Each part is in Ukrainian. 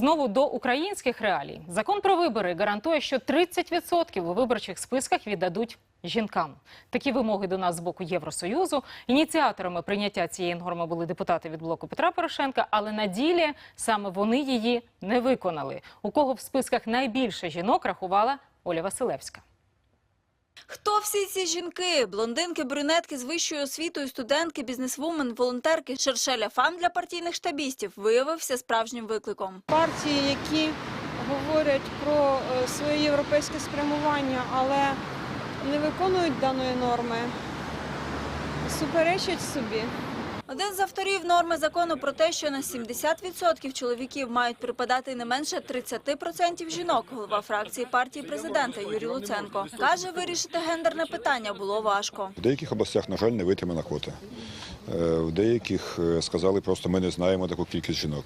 знову до українських реалій. Закон про вибори гарантує, що 30% у виборчих списках віддадуть жінкам. Такі вимоги до нас з боку Євросоюзу. Ініціаторами прийняття цієї норми були депутати від блоку Петра Порошенка, але на ділі саме вони її не виконали. У кого в списках найбільше жінок рахувала Оля Василевська. Хто всі ці жінки? Блондинки, брюнетки з вищою освітою, студентки, бізнесвумен, волонтерки, шершеля фан для партійних штабістів виявився справжнім викликом. партії, які говорять про е, своє європейське спрямування, але не виконують даної норми, суперечать собі. Один з авторів норми закону про те, що на 70% чоловіків мають припадати не менше 30% жінок. Голова фракції партії президента Юрій Луценко каже, вирішити гендерне питання було важко. В деяких областях, на жаль, не витримана квота. Е, В деяких е, сказали просто, ми не знаємо таку кількість жінок.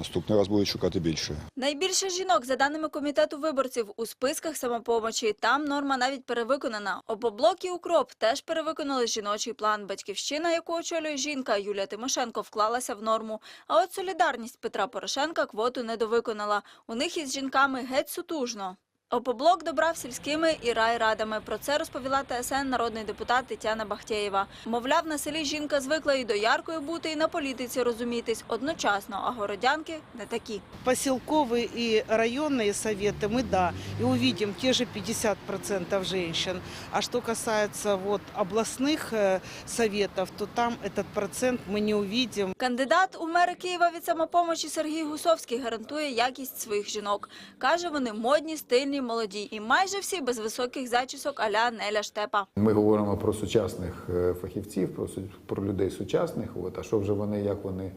Наступний раз будуть шукати більше. Найбільше жінок, за даними комітету виборців, у списках самопомочі. Там норма навіть перевиконана. Обоблок і укроп теж перевиконали жіночий план. Батьківщина, яку очолює жінка Юлія Тимошенко, вклалася в норму. А от солідарність Петра Порошенка квоту недовиконала. У них із жінками геть сутужно. Опоблок добрав сільськими і райрадами. Про це розповіла ТСН народний депутат Тетяна Бахтєєва. Мовляв, на селі жінка звикла і до яркої бути, і на політиці розумітись одночасно, а городянки не такі. поселковые и районные советы мы, да, и увидим те же 50% женщин. А что касается вот областных э, советов, то там этот процент мы не увидим. Кандидат у мери Києва від самопомочі Сергій Гусовський гарантує якість своїх жінок. Каже, вони модні, стильні, молоді і майже всі без високих зачісок аля Неля Штепа. Ми говоримо про сучасних е, фахівців, про, людей сучасних. А що вже вони, як вони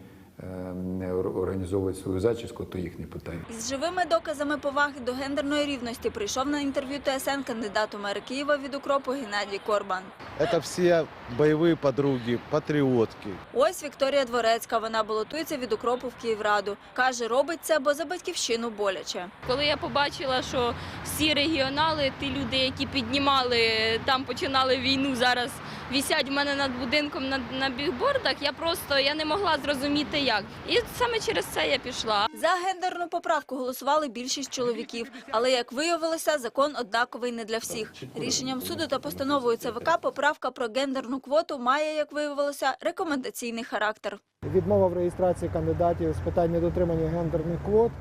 організовують свою зачіску, то їхні питання. Із живими доказами поваги до гендерної рівності прийшов на інтерв'ю ТСН кандидат у мери Києва від укропу Геннадій Корбан. Это все боевые подруги, патриотки. Ось Вікторія Дворецька. Вона балотується від укропу в Київраду. Каже, робить це, бо за батьківщину боляче. Коли я побачила, що всі регіонали, ті люди, які піднімали, там починали війну, зараз вісять в мене над будинком на, на бігбордах, я просто я не могла зрозуміти як. І саме через це я пішла. За гендерну поправку голосували більшість чоловіків, але як виявилося, закон однаковий не для всіх. Рішенням суду та постановою ЦВК поправка про гендерну квоту має, як виявилося, рекомендаційний характер. Відмова в реєстрації кандидатів з питань недотримання гендерних квот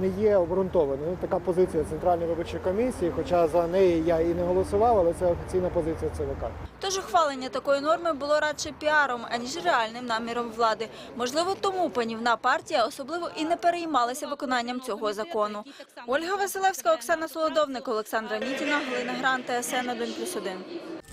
не є обґрунтованою. Така позиція Центральної виборчої комісії, хоча за неї я і не голосував, але це офіційна позиція ЦВК. Тож ухвалення такої норми було радше піаром, аніж реальним наміром влади. Можливо, тому панівна партія особливо і не переймалася виконанням цього закону. Ольга Василевська, Оксана Солодовник, Олександра Мітіна, Галина Грант, ТСН 1+,1.